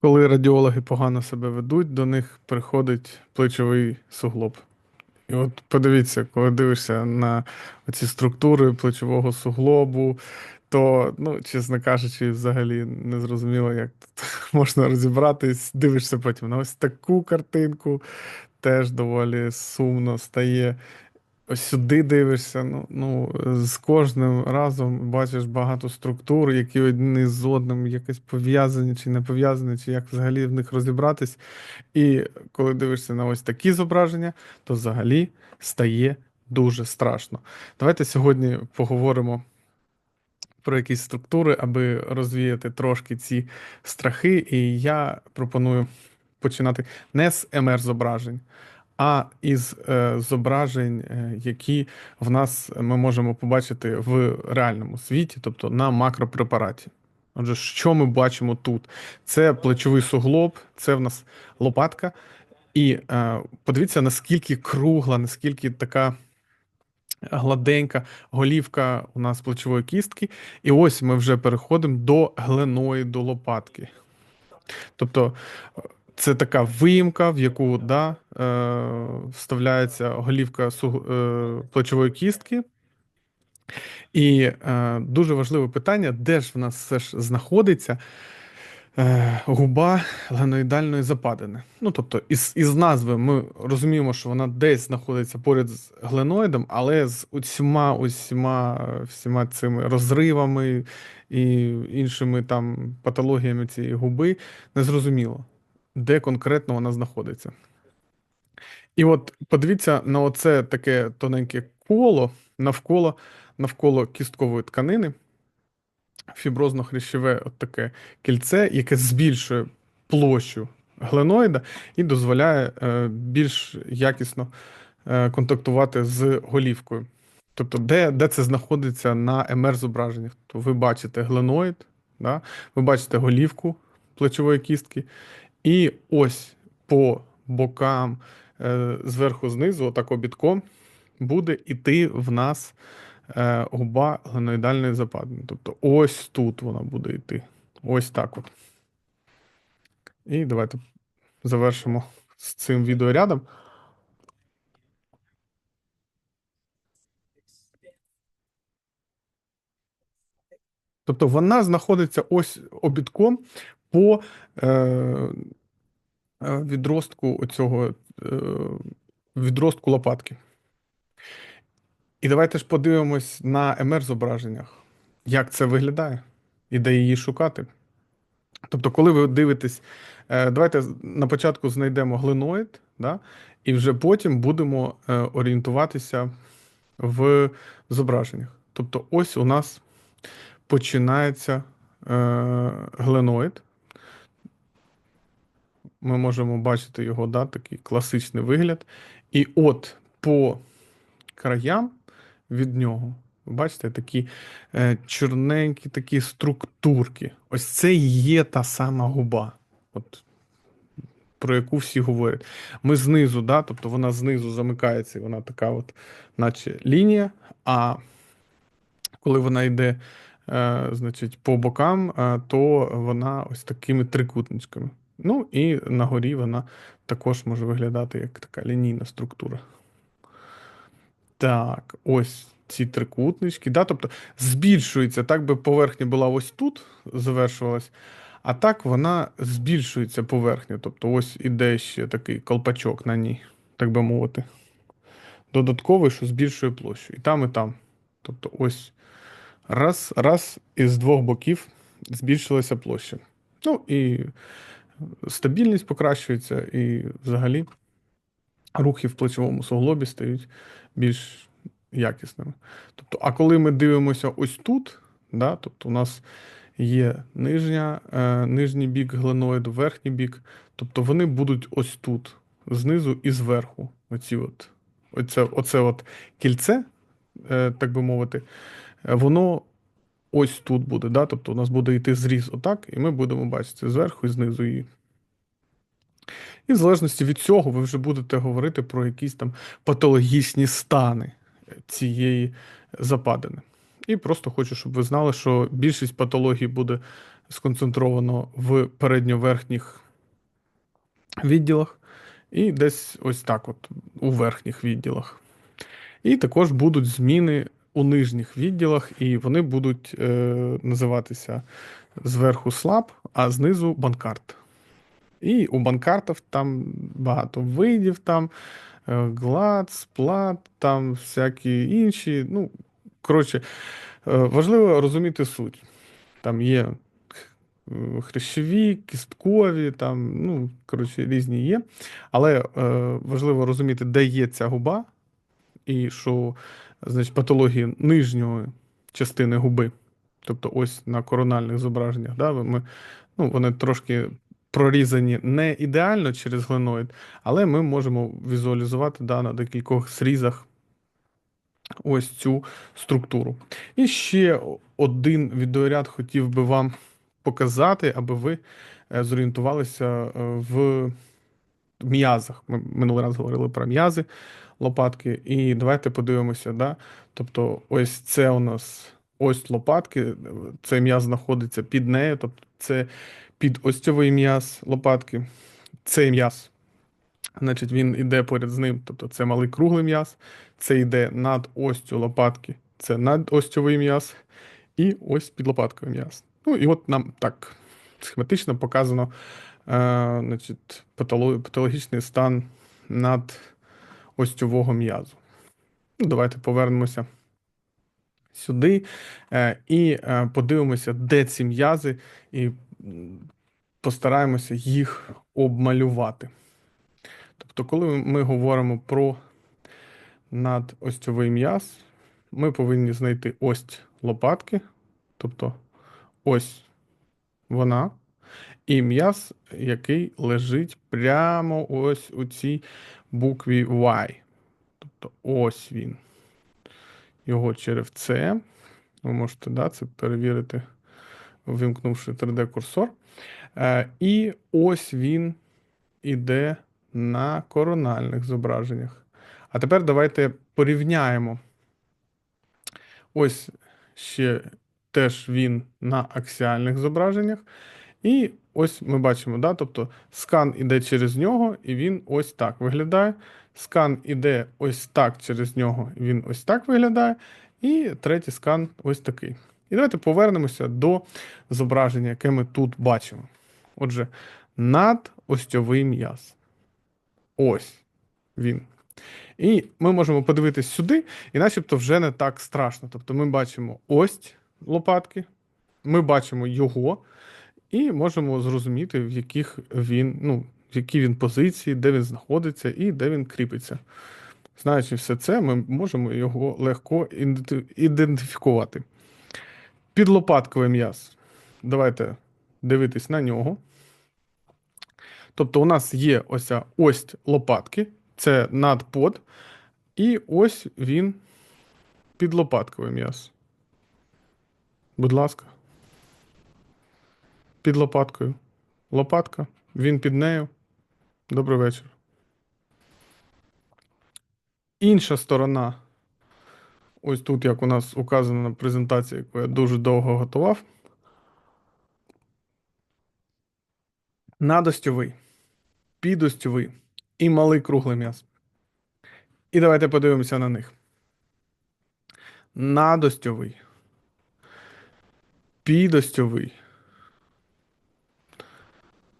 Коли радіологи погано себе ведуть, до них приходить плечовий суглоб. І от подивіться, коли дивишся на ці структури плечового суглобу, то, ну, чесно кажучи, взагалі не зрозуміло, як тут можна розібратись. Дивишся потім на ось таку картинку, теж доволі сумно стає. Сюди дивишся, ну, ну, з кожним разом бачиш багато структур, які одні з одним якось пов'язані чи не пов'язані, чи як взагалі в них розібратись. І коли дивишся на ось такі зображення, то взагалі стає дуже страшно. Давайте сьогодні поговоримо про якісь структури, аби розвіяти трошки ці страхи. І я пропоную починати не з МР-зображень, а із е, зображень, е, які в нас ми можемо побачити в реальному світі, тобто на макропрепараті. Отже, що ми бачимо тут? Це плечовий суглоб, це в нас лопатка. І е, подивіться, наскільки кругла, наскільки така гладенька голівка у нас плечової кістки. І ось ми вже переходимо до гленоїду лопатки. Тобто е, це така виїмка, в яку да, е, вставляється голівка суг- е, плечової кістки. І е, дуже важливе питання, де ж в нас все ж знаходиться е, губа гленоїдальної западини. Ну, тобто, із, із назви ми розуміємо, що вона десь знаходиться поряд з гленоїдом, але з усіма, усіма, всіма цими розривами і іншими там патологіями цієї губи незрозуміло, де конкретно вона знаходиться. І от подивіться на оце таке тоненьке коло навколо, навколо кісткової тканини, фіброзно-хрящове от таке кільце, яке збільшує площу гленоїда і дозволяє е, більш якісно е, контактувати з голівкою. Тобто, де, де це знаходиться на МР-зображеннях? То ви бачите гленоїд, да? ви бачите голівку плечової кістки, і ось по бокам е, зверху знизу, отак обідком, буде іти в нас е, губа гленоїдальної западини. Тобто ось тут вона буде йти. Ось так от. І давайте завершимо з цим відеорядом. Тобто вона знаходиться ось обідком по е, відростку оцього е, відростку лопатки. І давайте ж подивимось на МР-зображеннях, як це виглядає і де її шукати. Тобто, коли ви дивитесь, е, давайте на початку знайдемо глиноїд, да, і вже потім будемо е, орієнтуватися в зображеннях. Тобто, ось у нас починається е, гленоїд. Ми можемо бачити його, да, такий класичний вигляд. І от по краям від нього, бачите, такі е, чорненькі такі структурки. Ось це і є та сама губа, от, про яку всі говорять. Ми знизу, да, тобто вона знизу замикається, і вона така, от, наче лінія. А коли вона йде е, значить, по бокам, е, то вона ось такими трикутничками. Ну і на горі вона також може виглядати як така лінійна структура. Так, ось ці трикутнички. Да? Тобто збільшується, так би поверхня була ось тут, завершувалась, а так вона збільшується поверхня. Тобто ось іде ще такий колпачок на ній, так би мовити. Додатковий, що збільшує площу. І там, і там. Тобто ось раз, раз, і з двох боків збільшилася площа. Ну і стабільність покращується, і взагалі рухи в плечовому суглобі стають більш якісними. Тобто, а коли ми дивимося ось тут, да, тобто у нас є нижня, е, нижній бік гленоїду, верхній бік, тобто вони будуть ось тут, знизу і зверху. Оці от, оце, оце от кільце, е, так би мовити, е, воно ось тут буде. Да? Тобто у нас буде йти зріз отак, і ми будемо бачити зверху і знизу її. І в залежності від цього ви вже будете говорити про якісь там патологічні стани цієї западини. І просто хочу, щоб ви знали, що більшість патологій буде сконцентровано в передньоверхніх відділах, і десь ось так, от у верхніх відділах. І також будуть зміни у нижніх відділах, і вони будуть е, називатися зверху слаб, а знизу банкарт. І у банкартів там багато видів, там е, глад, сплат, там всякі інші. Ну, коротше, е, важливо розуміти суть. Там є е, хрящові, кісткові, там, ну, коротше, різні є. Але важливо розуміти, де є ця губа, і що значить, патології нижньої частини губи. Тобто ось на корональних зображеннях, да, ми, ну, вони трошки прорізані не ідеально через глиноїд, але ми можемо візуалізувати да, на декількох зрізах ось цю структуру. І ще один відеоряд хотів би вам показати, аби ви е, зорієнтувалися е, в м'язах. Ми минулий раз говорили про м'язи лопатки, і давайте подивимося. Да? Тобто, ось це у нас ось лопатки, цей м'яз знаходиться під нею, тобто це під остьовий м'яз лопатки, цей м'яз. Значить, він іде поряд з ним, тобто це малий круглий м'яз, це йде над остю лопатки, це надостьовий м'яз, і ось підлопатковий м'яз. Ну і от нам так схематично показано е, значить, патологічний стан над остьового м'язу. Ну, давайте повернемося сюди е, і е, подивимося, де ці м'язи, і постараємося їх обмалювати. Тобто, коли ми говоримо про надостьовий м'яз, ми повинні знайти ось лопатки, тобто ось вона, і м'яз, який лежить прямо ось у цій букві Y. Тобто ось він. Його черевце. Ви можете да, це перевірити, вимкнувши 3D-курсор. Е, і ось він іде на корональних зображеннях. А тепер давайте порівняємо. Ось ще теж він на аксіальних зображеннях. І ось ми бачимо, да, тобто скан іде через нього, і він ось так виглядає. Скан іде ось так через нього, і він ось так виглядає. І третій скан ось такий. І давайте повернемося до зображення, яке ми тут бачимо. Отже, надостьовий м'яз. Ось він. І ми можемо подивитись сюди, і начебто вже не так страшно. Тобто ми бачимо ось лопатки, ми бачимо його, і можемо зрозуміти, в яких він, ну, в якій він позиції, де він знаходиться і де він кріпиться. Знаючи все це, ми можемо його легко ідентифікувати. Підлопатковий м'яз. Давайте дивитись на нього. Тобто, у нас є ось ось лопатки, це надпод, і ось він підлопатковий м'яз. Будь ласка. Під лопаткою. Лопатка, він під нею. Добрий вечір. Інша сторона. Ось тут, як у нас указано на презентації, яку я дуже довго готував. Надостьовий, підостьовий і малий круглий м'яз. І давайте подивимося на них. Надостьовий, підостьовий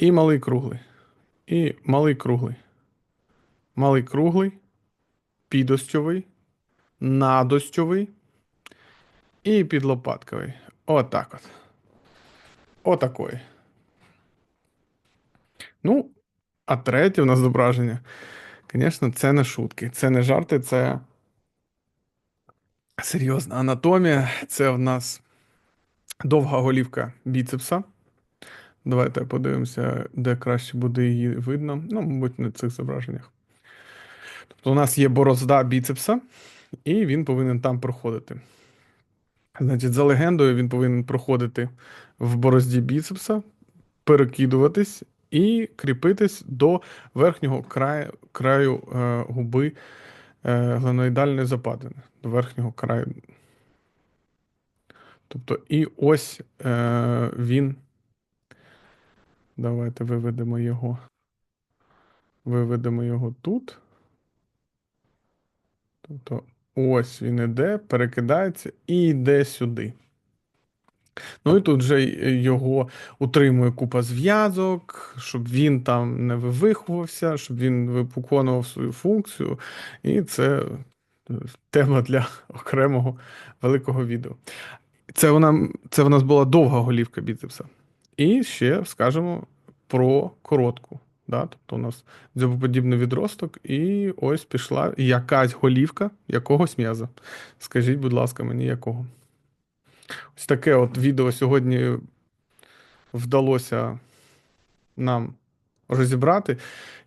і малий круглий. І малий круглий. Малий круглий, підостьовий, надостьовий і підлопатковий. Отак от. Отакої. Ну, а третє в нас зображення. Звісно, це не шутки, це не жарти, це серйозна анатомія. Це в нас довга голівка біцепса. Давайте подивимося, де краще буде її видно. Ну, мабуть, на цих зображеннях. Тобто у нас є борозда біцепса, і він повинен там проходити. Значить, за легендою, він повинен проходити в борозді біцепса, перекидуватись і кріпитись до верхнього краю, краю е, губи е, гланоїдальної западини. До верхнього краю. Тобто, і ось е, він Давайте виведемо його. Виведемо його тут. Тобто ось він іде, перекидається і йде сюди. Ну і тут вже його утримує купа зв'язок, щоб він там не вивихувався, щоб він виконував свою функцію. І це е, тема для окремого великого відео. Це вона, це в нас була довга голівка біцепса. І ще скажемо про коротку. Да? Тобто у нас дзьобоподібний відросток, і ось пішла якась голівка якогось м'яза. Скажіть, будь ласка, мені якого? Ось таке от відео сьогодні вдалося нам розібрати.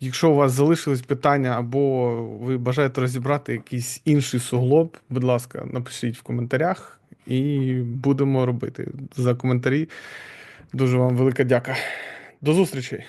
Якщо у вас залишились питання, або ви бажаєте розібрати якийсь інший суглоб, будь ласка, напишіть в коментарях і будемо робити. За коментарі дуже вам велика дяка. До зустрічі!